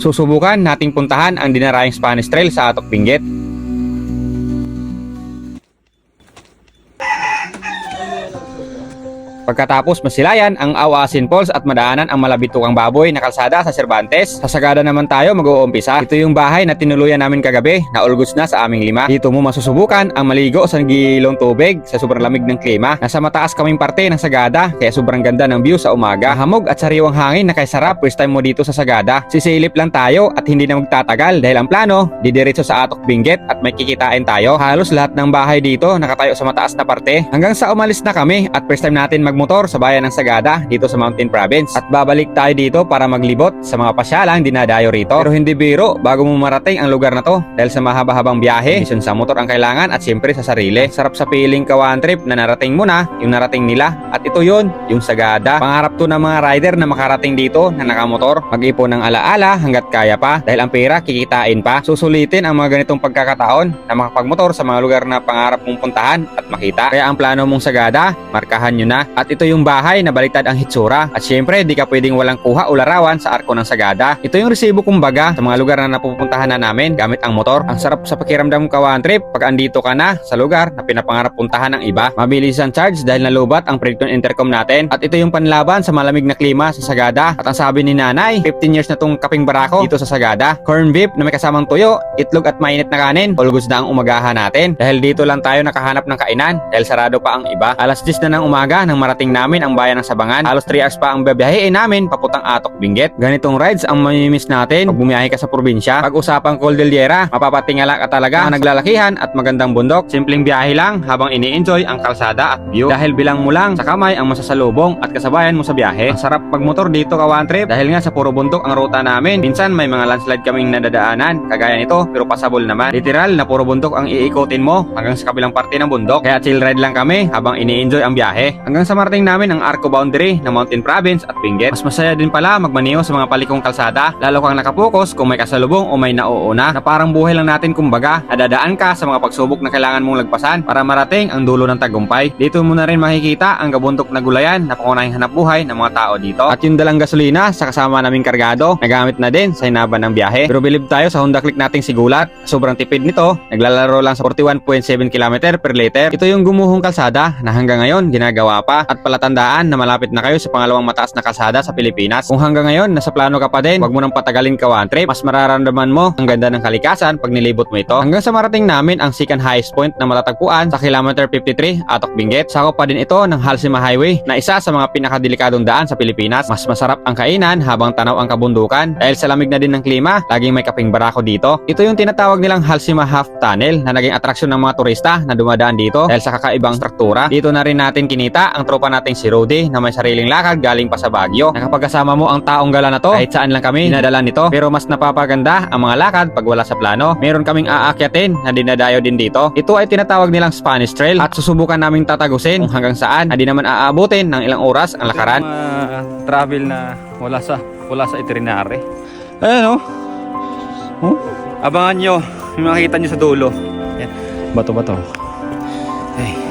Susubukan nating puntahan ang dinarayang Spanish Trail sa Atok Benguet. Pagkatapos masilayan ang Awasin Falls at madaanan ang malabitukang baboy na kalsada sa Cervantes. Sa Sagada naman tayo mag-uumpisa. Ito yung bahay na tinuluyan namin kagabi na all goods na sa aming lima. Dito mo masusubukan ang maligo sa gilong tubig sa sobrang lamig ng klima. Nasa mataas kaming parte ng Sagada kaya sobrang ganda ng view sa umaga. Hamog at sariwang hangin na kay first time mo dito sa Sagada. Sisilip lang tayo at hindi na magtatagal dahil ang plano didiretso sa Atok Benguet at may kikitain tayo. Halos lahat ng bahay dito nakatayo sa mataas na parte. Hanggang sa umalis na kami at first time natin magmotor sa bayan ng Sagada dito sa Mountain Province. At babalik tayo dito para maglibot sa mga pasyalang dinadayo rito. Pero hindi biro bago mo marating ang lugar na to dahil sa mahaba-habang biyahe, mission sa motor ang kailangan at siyempre sa sarili. Sarap sa feeling kawan trip na narating mo na yung narating nila. At ito yun, yung Sagada. Pangarap to ng mga rider na makarating dito na nakamotor. Mag-ipon ng alaala hanggat kaya pa dahil ang pera kikitain pa. Susulitin ang mga ganitong pagkakataon na makapagmotor sa mga lugar na pangarap mong puntahan at makita. Kaya ang plano mong Sagada, markahan nyo na. At ito yung bahay na baliktad ang hitsura. At syempre, di ka pwedeng walang kuha o larawan sa arko ng Sagada. Ito yung resibo kumbaga sa mga lugar na napupuntahan na namin gamit ang motor. Ang sarap sa pakiramdam kawan trip pag andito ka na sa lugar na pinapangarap puntahan ng iba. Mabilis ang charge dahil nalubat ang Predicton Intercom natin. At ito yung panlaban sa malamig na klima sa Sagada. At ang sabi ni nanay, 15 years na tong kaping barako dito sa Sagada. Corn beef na may kasamang tuyo, itlog at mainit na kanin. Goods na ang umagahan natin. Dahil dito lang tayo nakahanap ng kainan dahil sarado pa ang iba. Alas 10 na ng umaga nang marating namin ang bayan ng Sabangan. Halos 3 hours pa ang babiyahein namin papuntang Atok Benguet. Ganitong rides ang mamimiss natin pag bumiyahe ka sa probinsya. Pag usapang Cordillera, mapapatingala ka talaga ang naglalakihan at magandang bundok. Simpleng biyahe lang habang ini-enjoy ang kalsada at view. Dahil bilang mo lang sa kamay ang masasalubong at kasabayan mo sa biyahe. Ang sarap pagmotor dito ka trip dahil nga sa puro bundok ang ruta namin. Minsan may mga landslide kaming nadadaanan kagaya nito pero pasabol naman. Literal na puro bundok ang iikotin mo hanggang sa kabilang parte ng bundok. Kaya chill ride lang kami habang ini-enjoy ang biyahe. Hanggang sa marating namin ang Arco boundary ng Mountain Province at Benguet. Mas masaya din pala magmaniho sa mga palikong kalsada lalo kang nakapokus kung may kasalubong o may nauuna na parang buhay lang natin kumbaga nadadaan ka sa mga pagsubok na kailangan mong lagpasan para marating ang dulo ng tagumpay. Dito mo na rin makikita ang gabundok na gulayan na pangunahing hanap buhay ng mga tao dito. At yung dalang gasolina sa kasama naming kargado nagamit na din sa hinaban ng biyahe. Pero bilib tayo sa Honda Click nating sigulat. Sobrang tipid nito. Naglalaro lang sa 41.7 km per liter. Ito yung gumuhong kalsada na hanggang ngayon ginagawa pa. At palatandaan na malapit na kayo sa pangalawang mataas na kalsada sa Pilipinas. Kung hanggang ngayon nasa plano ka pa din, wag mo nang patagalin ka one trip. Mas mararamdaman mo ang ganda ng kalikasan pag nilibot mo ito. Hanggang sa marating namin ang second highest point na matatagpuan sa kilometer 53 Atok Benguet. Sakop pa din ito ng Halsima Highway na isa sa mga pinakadelikadong daan sa Pilipinas. Mas masarap ang kainan habang tanaw ang kabundukan. Dahil sa lamig na din ng klima, laging may kaping barako dito. Ito yung tinatawag nilang Halsima Half Tunnel na naging atraksyon ng mga turista na dumadaan dito dahil sa kakaibang struktura. Dito na rin natin kinita ang tropa nating si Rudy na may sariling lakad galing pa sa Baguio. Nakapagkasama mo ang taong gala na to, kahit saan lang kami dinadala nito. Pero mas napapaganda ang mga lakad pag wala sa plano. Meron kaming aakyatin na dinadayo din dito. Ito ay tinatawag nilang Spanish Trail at susubukan naming tatagusin kung hanggang saan hindi naman aabutin ng ilang oras ang lakaran. travel na wala sa wala sa itinerary. Ayan oh. Oh, abangan nyo. Makikita nyo sa dulo. Yan. Bato bato. Ay.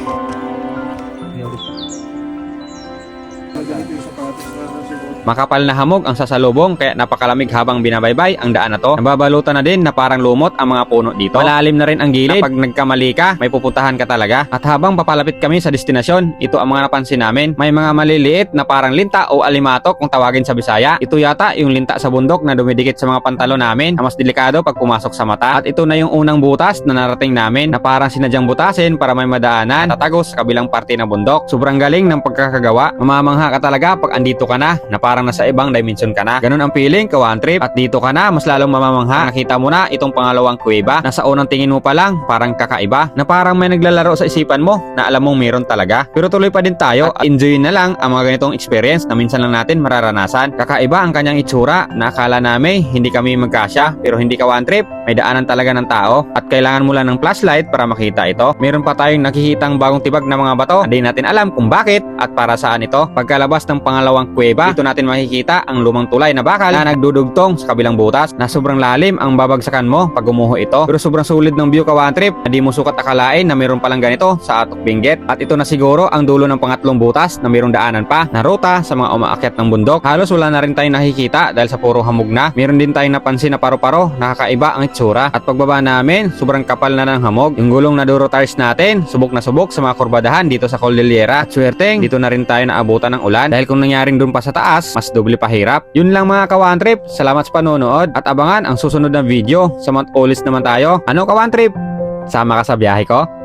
Makapal na hamog ang sasalubong kaya napakalamig habang binabaybay ang daan na to. Nababalutan na din na parang lumot ang mga puno dito. Malalim na rin ang gilid. Kapag nagkamali ka, may pupuntahan ka talaga. At habang papalapit kami sa destinasyon, ito ang mga napansin namin. May mga maliliit na parang linta o alimatok kung tawagin sa Bisaya. Ito yata yung linta sa bundok na dumidikit sa mga pantalo namin na mas delikado pag pumasok sa mata. At ito na yung unang butas na narating namin na parang sinadyang butasin para may madaanan tatagos sa kabilang parte ng bundok. Sobrang galing ng pagkakagawa. Mamamangha ka talaga pag andito ka na na parang nasa ibang dimension ka na. Ganun ang feeling ka one trip at dito ka na mas lalong mamamangha. Nakita mo na itong pangalawang kuweba na sa unang tingin mo pa lang parang kakaiba na parang may naglalaro sa isipan mo na alam mong meron talaga. Pero tuloy pa din tayo at enjoy na lang ang mga ganitong experience na minsan lang natin mararanasan. Kakaiba ang kanyang itsura na akala namin hindi kami magkasya pero hindi ka trip. May daanan talaga ng tao at kailangan mo lang ng flashlight para makita ito. Meron pa tayong nakikitang bagong tibag na mga bato. Hindi natin alam kung bakit at para saan ito. Pagkalabas ng pangalawang kuweba, dito natin natin makikita ang lumang tulay na bakal na nagdudugtong sa kabilang butas na sobrang lalim ang babagsakan mo pag gumuho ito. Pero sobrang sulit ng view ka trip na di mo sukat akalain na mayroon palang ganito sa Atok Benguet. At ito na siguro ang dulo ng pangatlong butas na mayroong daanan pa na ruta sa mga umaakyat ng bundok. Halos wala na rin tayong nakikita dahil sa puro hamog na. Meron din tayong napansin na paro-paro, nakakaiba ang itsura. At pagbaba namin, sobrang kapal na ng hamog. Yung gulong na duro tires natin, subok na subok sa mga kurbadahan dito sa Cordillera. At swerteng, dito na rin tayo naabutan ng ulan dahil kung nangyaring dun pa sa taas, mas doble pa hirap. Yun lang mga kawan trip, salamat sa panonood at abangan ang susunod na video sa Mount Olis naman tayo. Ano kawan trip? Sama ka sa biyahe ko?